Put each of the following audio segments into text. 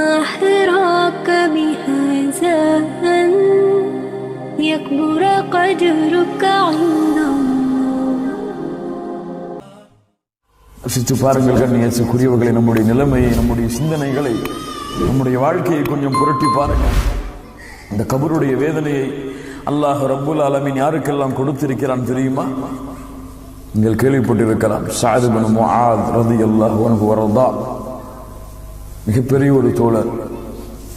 ما حراك بهذا أن يكبر قدرك عند الله யோசித்து பாருங்கள் கண்ணியத்துக்குரியவர்களை நம்முடைய நிலைமையை நம்முடைய சிந்தனைகளை நம்முடைய வாழ்க்கையை கொஞ்சம் புரட்டி பாருங்கள் இந்த கபருடைய வேதனையை அல்லாஹ் ரப்புல் ஆலமீன் யாருக்கெல்லாம் கொடுத்திருக்கிறான் தெரியுமா நீங்கள் கேள்விப்பட்டிருக்கலாம் சாது பின் முஆத் ரலியல்லாஹு அன்ஹு வரதா மிகப்பெரிய ஒரு தோழர்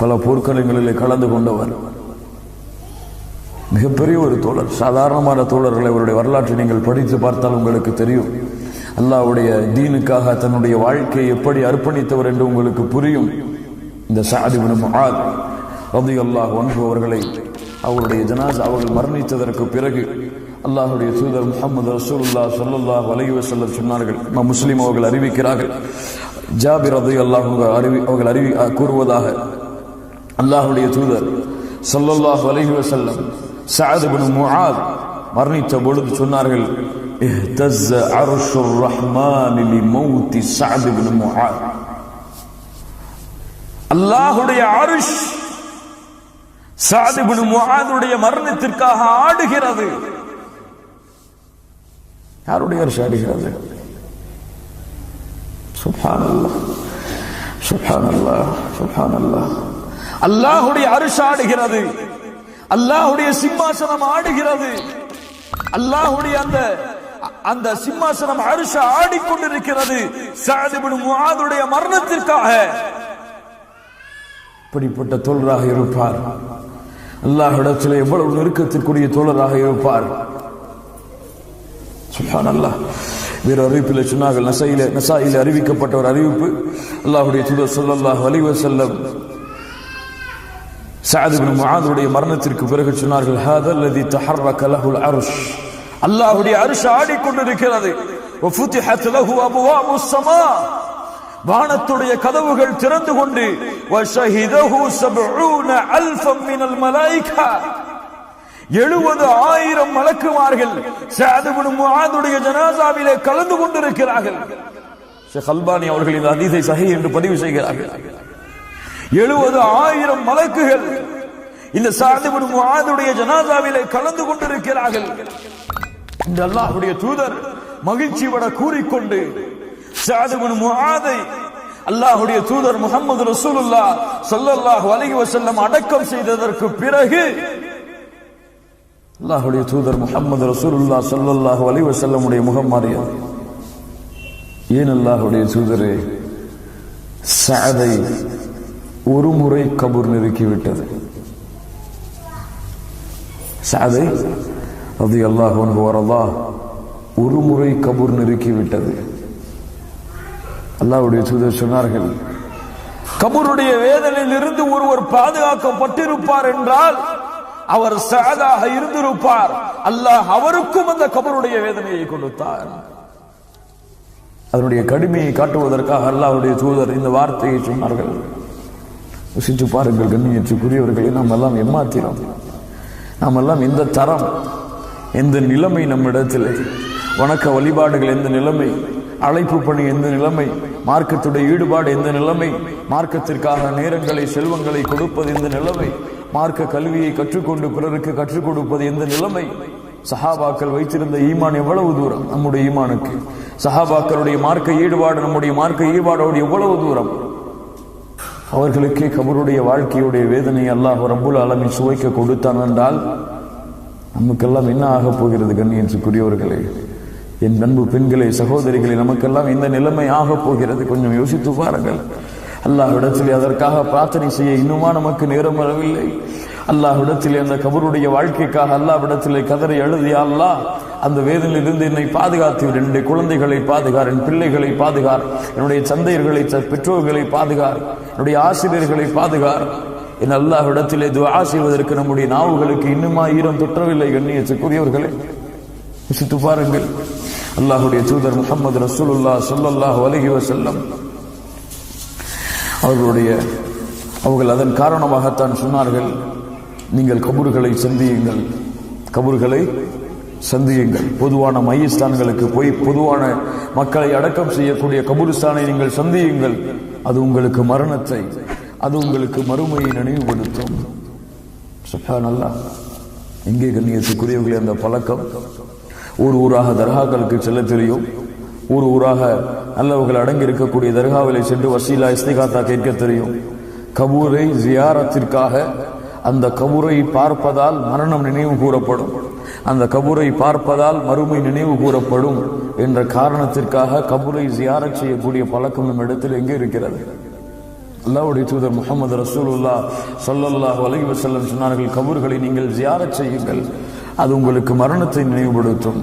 பல போர்க்களங்களிலே கலந்து கொண்டவர். மிகப்பெரிய ஒரு தோழர் சாதாரணமான தோழர்களை அவருடைய வரலாற்றை நீங்கள் படித்து பார்த்தால் உங்களுக்கு தெரியும். அல்லாஹ்வுடைய தீனுக்காக தன்னுடைய வாழ்க்கையை எப்படி அர்ப்பணித்தவர் என்று உங்களுக்கு புரியும். இந்த சாதி முஆத் ரலியல்லாஹு அன்ஹு அவர்களை அவருடைய ஜனாஸ் அவர்கள் மரணித்ததற்கு பிறகு அல்லாஹுடைய தூதர் முஹம்மது ரசூலுல்லாஹ் சொல்லல்லா வலையுவ சொல்ல சொன்னார்கள். இமாம் முஸ்லீம் அவர்கள் அறிவிக்கிறார்கள். ஜாபிர் ரலியல்லாஹு அன்ஹு அறிவி அவர்கள் அறிவி கூறுவதாக அல்லாஹ்வுடைய தூதர் ஸல்லல்லாஹு அலைஹி வஸல்லம் சஅத் இப்னு முஆத் மரணித்த பொழுது சொன்னார்கள் اهتز عرش الرحمن لموت سعد بن معاذ அல்லாஹ்வுடைய அரிஷ் சஅத் இப்னு முஆதுடைய மரணத்திற்காக ஆடுகிறது யாருடைய அரிஷ் ஆடுகிறது சுபானல்லா. சுபானல்லா சுபானல்லா. அல்லாஹுடைய அரிஷ் ஆடுகிறது. அல்லாஹ்வுடைய சிம்மாசனம் ஆடுகிறது. அல்லாஹுடைய அந்த அந்த சிம்மாசனம் அரிஷ ஆடிக்கொண்டிருக்கிறது. சஅத் இப்னு முஆதுடைய மரணத்திற்காக. இப்படிப்பட்ட தோழராக இருப்பார். அல்லாஹிடத்தில் எவ்வளவு நெருக்கத்திற்குரிய தோழராக இருப்பார். சுப்ஹான் அல்லாஹ் வேறு அறிவிப்பில் சொன்னார்கள். நசையில நசாயில அறிவிக்கப்பட்ட ஒரு அறிவிப்பு. அல்லாஹுடைய தூதர் சொல்லல்லாஹ் வலிவ செல்லம் சாதுபின் இப்னு மரணத்திற்கு பிறகு சொன்னார்கள் ஹாதா அல்லதி தஹர்ரக லஹுல் அர்ஷ். அல்லாஹ்வுடைய அர்ஷ் ஆடிக்கொண்டிருக்கிறது. வஃபுதிஹத் லஹு அபுவாபுஸ் ஸமா வானத்துடைய கதவுகள் திறந்து கொண்டு வஷஹிதஹு சப்ஊன அல்ஃபம் மினல் மலாய்கா. எழுபது ஆயிரம் மலக்குமார்கள் சஅத் ஜனாசாவிலே கலந்து கொண்டிருக்கிறார்கள். ஷேக் அல்பானி அவர்கள் இந்த ஹதீஸை சகை என்று பதிவு செய்கிறார்கள். எழுபது ஆயிரம் மலக்குகள் இந்த சஅத் இப்னு ஆதுடைய ஜனாசாவிலே கலந்து கொண்டிருக்கிறார்கள். இந்த அல்லாஹ்வுடைய தூதர் மகிழ்ச்சியோட கூறிக்கொண்டு சஅத் இப்னு அல்லாஹுடைய தூதர் முகமது ரசூலுல்லாஹ் ஸல்லல்லாஹு அலைஹி செல்லம் அடக்கம் செய்ததற்கு பிறகு அல்லாஹுடைய தூதர் முகமது ரசூலுல்லா ஸல்லல்லாஹு அலி வசல்லமுடைய முகம் மாறியது. ஏன் அல்லாஹுடைய தூதரே சாதை ஒரு முறை கபூர் நெருக்கிவிட்டது. சாதை அது அல்லாஹ் வரதா ஒரு முறை கபூர் நெருக்கிவிட்டது. அல்லாஹுடைய தூதர் சொன்னார்கள் கபூருடைய வேதனையில் இருந்து ஒருவர் பாதுகாக்கப்பட்டிருப்பார் என்றால் அவர் சாதாக இருந்திருப்பார். அல்லாஹ் அவருக்கும் அந்த கபருடைய வேதனையை கொடுத்தார். அதனுடைய கடுமையை காட்டுவதற்காக அல்லாஹுடைய தூதர் இந்த வார்த்தையை சொன்னார்கள். யோசிச்சு பாருங்கள் கண்ணியத்துக்குரியவர்களை நாம் எல்லாம் ஏமாத்தினோம். நாம் எல்லாம் இந்த தரம் எந்த நிலைமை நம்மிடத்தில்? வணக்க வழிபாடுகள் எந்த நிலைமை? அழைப்பு பணி எந்த நிலைமை? மார்க்கத்துடைய ஈடுபாடு எந்த நிலைமை? மார்க்கத்திற்காக நேரங்களை செல்வங்களை கொடுப்பது எந்த நிலைமை? மார்க்க கல்வியை கற்றுக்கொண்டு பிறருக்கு கற்றுக் கொடுப்பது எந்த நிலைமை? சஹாபாக்கள் வைத்திருந்த ஈமான் எவ்வளவு தூரம்? நம்முடைய ஈமானுக்கு. சஹாபாக்களுடைய மார்க்க ஈடுபாடு நம்முடைய மார்க்க ஈடுபாடோடு எவ்வளவு தூரம்? அவர்களுக்கே கபருடைய வாழ்க்கையுடைய வேதனை அல்லாஹ் ரப்புல் அலமி சுவைக்க கொடுத்தான் என்றால் நமக்கெல்லாம் என்ன ஆகப் போகிறது கண்ணியத்துக்குரியவர்களே? என் அன்பு பெண்களே சகோதரிகளே நமக்கெல்லாம் இந்த நிலைமை ஆகப் போகிறது. கொஞ்சம் யோசித்து பாருங்கள். அல்லாஹ்விடத்திலே அதற்காக பிரார்த்தனை செய்ய இன்னுமா நமக்கு நேரம் வரவில்லை. அல்லாஹ்விடத்திலே அந்த கபருடைய வாழ்க்கைக்காக அல்லாஹ்விடத்திலே கதறி எழுதியா அல்லாஹ் அந்த வேதனையிலிருந்து என்னை பாதுகாத்து விடு. என்னுடைய குழந்தைகளை பாதுகார் என் பிள்ளைகளை பாதுகார் என்னுடைய சந்தையர்களை பெற்றோர்களை பாதுகார் என்னுடைய ஆசிரியர்களை பாதுகார். என் அல்லாஹ்விடத்திலே துவா செய்வதற்கு நம்முடைய நாவுகளுக்கு இன்னுமா ஈரம் தொற்றவில்லை. கண்ணியத்துக்குரியவர்களே யோசித்து பாருங்கள். அல்லாஹுடைய தூதர் முகமது ரசூலுல்லா சொல்லல்லாஹ் வலகி வசல்லம் அவர்களுடைய அவர்கள் அதன் காரணமாகத்தான் சொன்னார்கள் நீங்கள் கபூர்களை சந்தியுங்கள். கபூர்களை சந்தியுங்கள். பொதுவான மையஸ்தான்களுக்கு போய் பொதுவான மக்களை அடக்கம் செய்யக்கூடிய கபூர்ஸ்தானை நீங்கள் சந்தியுங்கள். அது உங்களுக்கு மரணத்தை அது உங்களுக்கு மறுமையை நினைவுபடுத்தும். சுப்ஹான் எங்கே கண்ணியத்துக்குரியவர்களே அந்த பழக்கம் ஊர் ஊராக தர்காக்களுக்கு செல்ல தெரியும். ஊர் ஊராக நல்லவர்கள் அடங்கி இருக்கக்கூடிய தர்காவிலே சென்று வசீலா இஸ்திகாத்தா கேட்க தெரியும். கபூரை ஜியாரத்திற்காக அந்த கபூரை பார்ப்பதால் மரணம் நினைவு கூறப்படும். அந்த கபூரை பார்ப்பதால் மறுமை நினைவு கூறப்படும் என்ற காரணத்திற்காக கபூரை ஜியாரத் செய்யக்கூடிய பழக்கம் நம் இடத்தில் எங்கே இருக்கிறது? அல்லாவுடைய தூதர் முகமது ரசூலுல்லா சொல்லல்லாஹ் வலகி வசல்லம் சொன்னார்கள் கபூர்களை நீங்கள் ஜியாரச் செய்யுங்கள். அது உங்களுக்கு மரணத்தை நினைவுபடுத்தும்.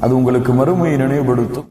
அது உங்களுக்கு மறுமையை நினைவுபடுத்தும்.